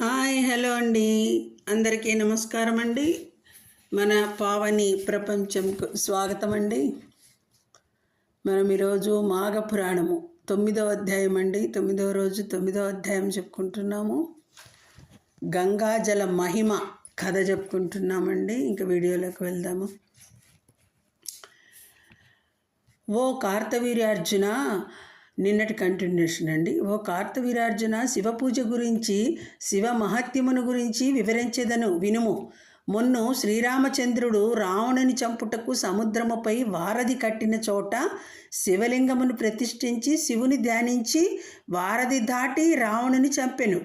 Hi hello అండి. అందరికీ నమస్కారం అండి. మన పావని ప్రపంచంకు స్వాగతం అండి. మనం ఈరోజు మాఘ పురాణము తొమ్మిదవ అధ్యాయం అండి. తొమ్మిదవ రోజు తొమ్మిదవ అధ్యాయం చెప్పుకుంటున్నాము. గంగాజల మహిమ కథ చెప్పుకుంటున్నామండి. ఇంకా వీడియోలోకి వెళ్దాము. ఓ కార్తవీర్యార్జున నిన్నటి కంటిన్యూషన్ అండి. ఓ కార్తవీరార్జున శివ పూజ గురించి శివ మహత్యమును గురించి వివరించేదను వినుము. మొన్ను శ్రీరామచంద్రుడు రావణుని చంపుటకు సముద్రముపై వారధి కట్టిన చోట శివలింగమును ప్రతిష్ఠించి శివుని ధ్యానించి వారధి దాటి రావణుని చంపెను.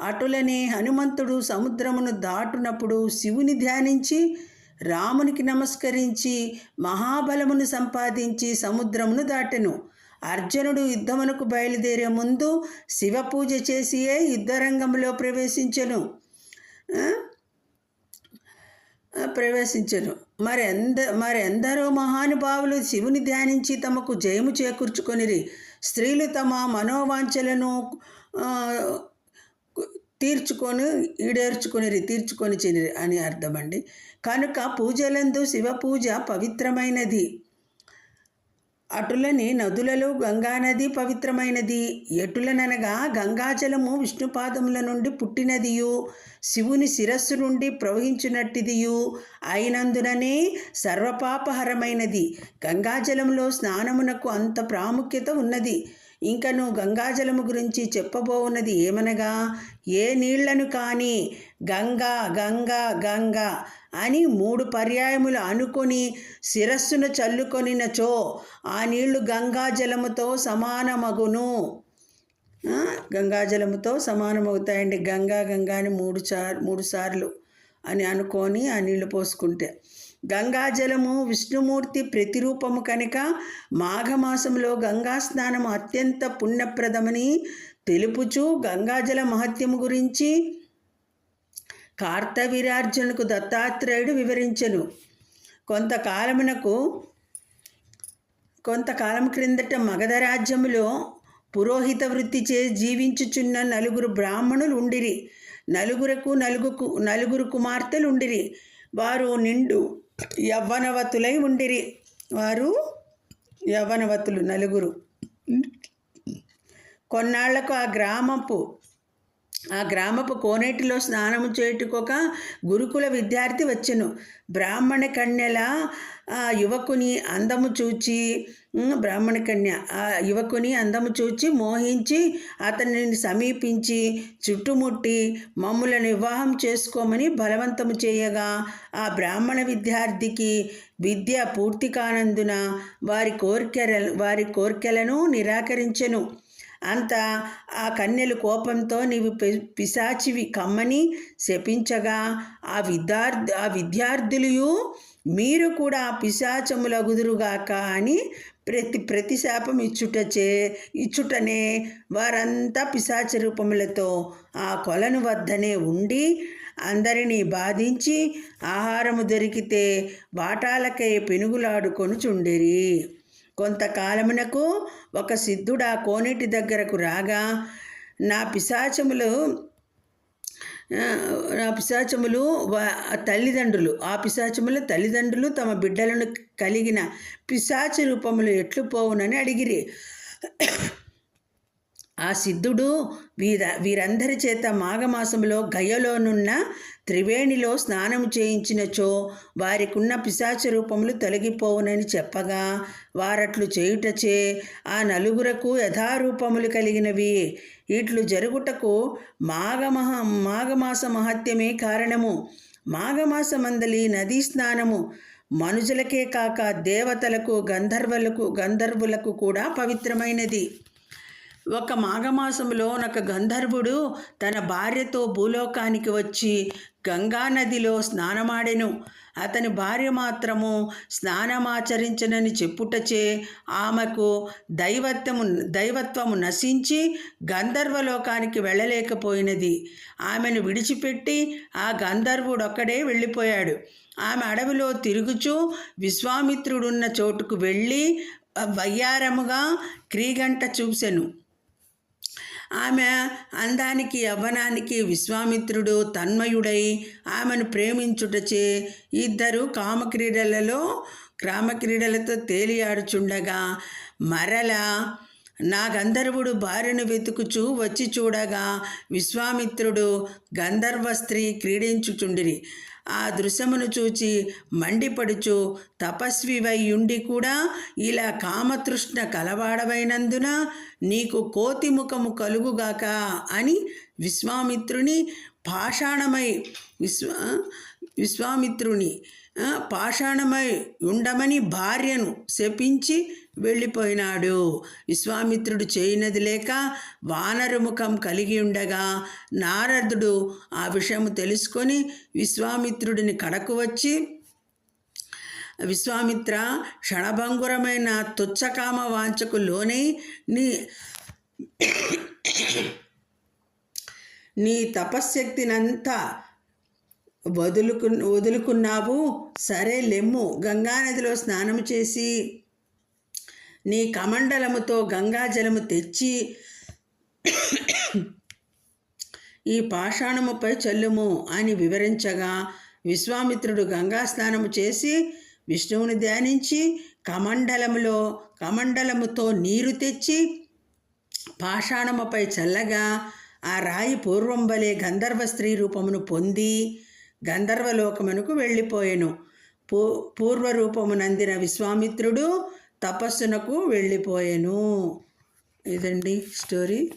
అటులనే హనుమంతుడు సముద్రమును దాటునప్పుడు శివుని ధ్యానించి రామునికి నమస్కరించి మహాబలమును సంపాదించి సముద్రమును దాటెను. అర్జునుడు యుద్ధమునకు బయలుదేరే ముందు శివ పూజ చేసియే యుద్ధరంగంలో ప్రవేశించను. ప్రవేశించను మరి ఎంద మరి ఎందరో మహానుభావులు శివుని ధ్యానించి తమకు జయము చేకూర్చుకొనిరి. స్త్రీలు తమ మనోవాంఛలను తీర్చుకొని ఈడేర్చుకొనిరి తీర్చుకొని చెనిరి అని అర్థమండి. కనుక పూజలందు శివ పూజ పవిత్రమైనది. అటులని నదులలో గంగానది పవిత్రమైనది. ఎటులననగా గంగాజలము విష్ణుపాదముల నుండి పుట్టినదియు. శివుని శిరస్సు నుండి ప్రవహించినట్టిదియు. అయినందుననే సర్వపాపహరమైనది. గంగాజలంలో స్నానమునకు అంత ప్రాముఖ్యత ఉన్నది. ఇంకను గంగాజలము గురించి చెప్పబోవున్నది ఏమనగా ఏ నీళ్ళను కానీ గంగా గంగా గంగా అని మూడు పర్యాయములు అనుకొని శిరస్సును చల్లుకొనినచో ఆ నీళ్ళు గంగాజలముతో సమానమగును. గంగాజలముతో సమానమవుతాయండి గంగా గంగా అని మూడు సార్ మూడు సార్లు అని అనుకొని ఆ నీళ్ళు పోసుకుంటే. గంగాజలము విష్ణుమూర్తి ప్రతిరూపము కనుక మాఘమాసంలో గంగా స్నానము అత్యంత పుణ్యప్రదమని తెలుపుచు గంగాజల మహత్యము గురించి కార్తవీరార్జునుకు దత్తాత్రేయుడు వివరించెను. కొంతకాలమునకు కొంతకాలం క్రిందట మగధ రాజ్యములో పురోహిత వృత్తి చే జీవించుచున్న నలుగురు బ్రాహ్మణులు ఉండిరి. నలుగురకు నలుగుకు నలుగురు కుమార్తెలు ఉండిరి. వారు నిండు యవ్వనవతులై ఉండిరి. వారు యవ్వనవతులు నలుగురు. కొన్నాళ్ళకు ఆ గ్రామపు ఆ గ్రామపు కోనేటిలో స్నానము చేయుటకొక గురుకుల విద్యార్థి వచ్చెను. బ్రాహ్మణ కన్యల ఆ యువకుని అందము చూచి బ్రాహ్మణ కన్య ఆ యువకుని అందము చూచి మోహించి అతనిని సమీపించి చుట్టుముట్టి మమ్ములను వివాహం చేసుకోమని బలవంతము చేయగా ఆ బ్రాహ్మణ విద్యార్థికి విద్య పూర్తి కానందున వారి కోరికల వారి కోరికలను నిరాకరించెను. అంత ఆ కన్యలు కోపంతో నీవు పి- పిశాచివి కమ్మని శపించగా ఆ విద్యార్థి ఆ విద్యార్థులు మీరు కూడా పిశాచములగుదురుగాక అని ప్రతి ప్రతిశాపం ఇచ్చుటచే ఇచ్చుటనే వారంతా పిశాచ రూపములతో ఆ కొలను వద్దనే ఉండి అందరినీ బాధించి ఆహారము దొరికితే వాటాలకై పెనుగులాడుకొని చుండిరి కొంతకాలమునకు ఒక సిద్ధుడు ఆ కోనేటి దగ్గరకు రాగా నా పిశాచములు ఆ, నా పిశాచములు తల్లిదండ్రులు ఆ పిశాచముల తల్లిదండ్రులు తమ బిడ్డలను కలిగిన పిశాచ రూపములు ఎట్లు పోవునని అడిగిరి. ఆ సిద్ధుడు వీర వీరందరి చేత మాఘమాసంలో గయలోనున్న త్రివేణిలో స్నానం చేయించినచో వారికున్న పిశాచ రూపములు తొలగిపోవునని చెప్పగా వారట్లు చేయుటచే ఆ నలుగురకు యథారూపములు కలిగినవి. ఇట్లు జరుగుటకు మాఘమహ మాఘమాస మహత్యమే కారణము. మాఘమాసమందలి నదీ స్నానము మనుజులకే కాక దేవతలకు గంధర్వులకు గంధర్వులకు కూడా పవిత్రమైనది. ఒక మాఘమాసంలో ఒక గంధర్వుడు తన భార్యతో భూలోకానికి వచ్చి గంగా నదిలో స్నానమాడెను. అతని భార్య మాత్రము స్నానమాచరించనని చెప్పుటచే ఆమెకు దైవత్వము దైవత్వము నశించి గంధర్వలోకానికి వెళ్ళలేకపోయినది. ఆమెను విడిచిపెట్టి ఆ గంధర్వుడొక్కడే వెళ్ళిపోయాడు. ఆమె అడవిలో తిరుగుచూ విశ్వామిత్రుడున్న చోటుకు వెళ్ళి వయ్యారముగా క్రీగంట చూసెను. ఆమె అందానికి యవ్వనానికి విశ్వామిత్రుడు తన్మయుడై ఆమెను ప్రేమించుటచే ఇద్దరు కామక్రీడలలో క్రామక్రీడలతో తేలియాడుచుండగా మరల నా గంధర్వుడు భార్యను వెతుకుచూ వచ్చి చూడగా విశ్వామిత్రుడు గంధర్వ స్త్రీ క్రీడించుచుండిరి. ఆ దృశ్యమును చూచి మండిపడుచు తపస్వివై ఉండి కూడా ఇలా కామతృష్ణ కలవాడవైనందున నీకు కోతి ముఖము కలుగుగాక అని విశ్వామిత్రుని పాషాణమై విశ్వ విశ్వామిత్రుని పాషాణమై ఉండమని భార్యను శపించి వెళ్ళిపోయినాడు. విశ్వామిత్రుడు చేయనది లేక వానరు ముఖం కలిగి ఉండగా నారదుడు ఆ విషయము తెలుసుకొని విశ్వామిత్రుడిని కడకు వచ్చి విశ్వామిత్ర క్షణభంగురమైన తుచ్చకామ వాంచకు లోనై నీ నీ తపశ్శక్తినంతా వదులుకు వదులుకున్నావు? సరే లెమ్ము. గంగానదిలో స్నానం చేసి నీ కమండలముతో గంగాజలము తెచ్చి ఈ పాషాణముపై చల్లుము అని వివరించగా విశ్వామిత్రుడు గంగా స్నానము చేసి విష్ణువుని ధ్యానించి కమండలములో కమండలముతో నీరు తెచ్చి పాషాణముపై చల్లగా ఆ రాయి పూర్వం వలె గంధర్వ స్త్రీ రూపమును పొంది గంధర్వలోకమునకు వెళ్ళిపోయెను. పూ పూర్వరూపమునందిన విశ్వామిత్రుడు తపస్సునకు వెళ్ళిపోయెను. ఇదండి స్టోరీ.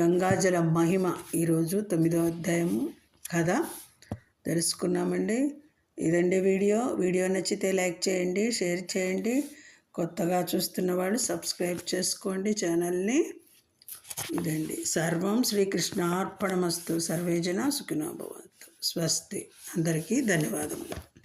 గంగాజల మహిమ ఈరోజు తొమ్మిదో అధ్యాయము కథ. తెలుసుకున్నామండి. ఇదండి వీడియో. వీడియో నచ్చితే లైక్ చేయండి షేర్ చేయండి. కొత్తగా చూస్తున్న వాళ్ళు సబ్స్క్రైబ్ చేసుకోండి ఛానల్ని. ఇదండి. సర్వం శ్రీకృష్ణార్పణమస్తు. సర్వేజన సుఖినోభవంతు స్వస్తి. అందరికీ ధన్యవాదములు.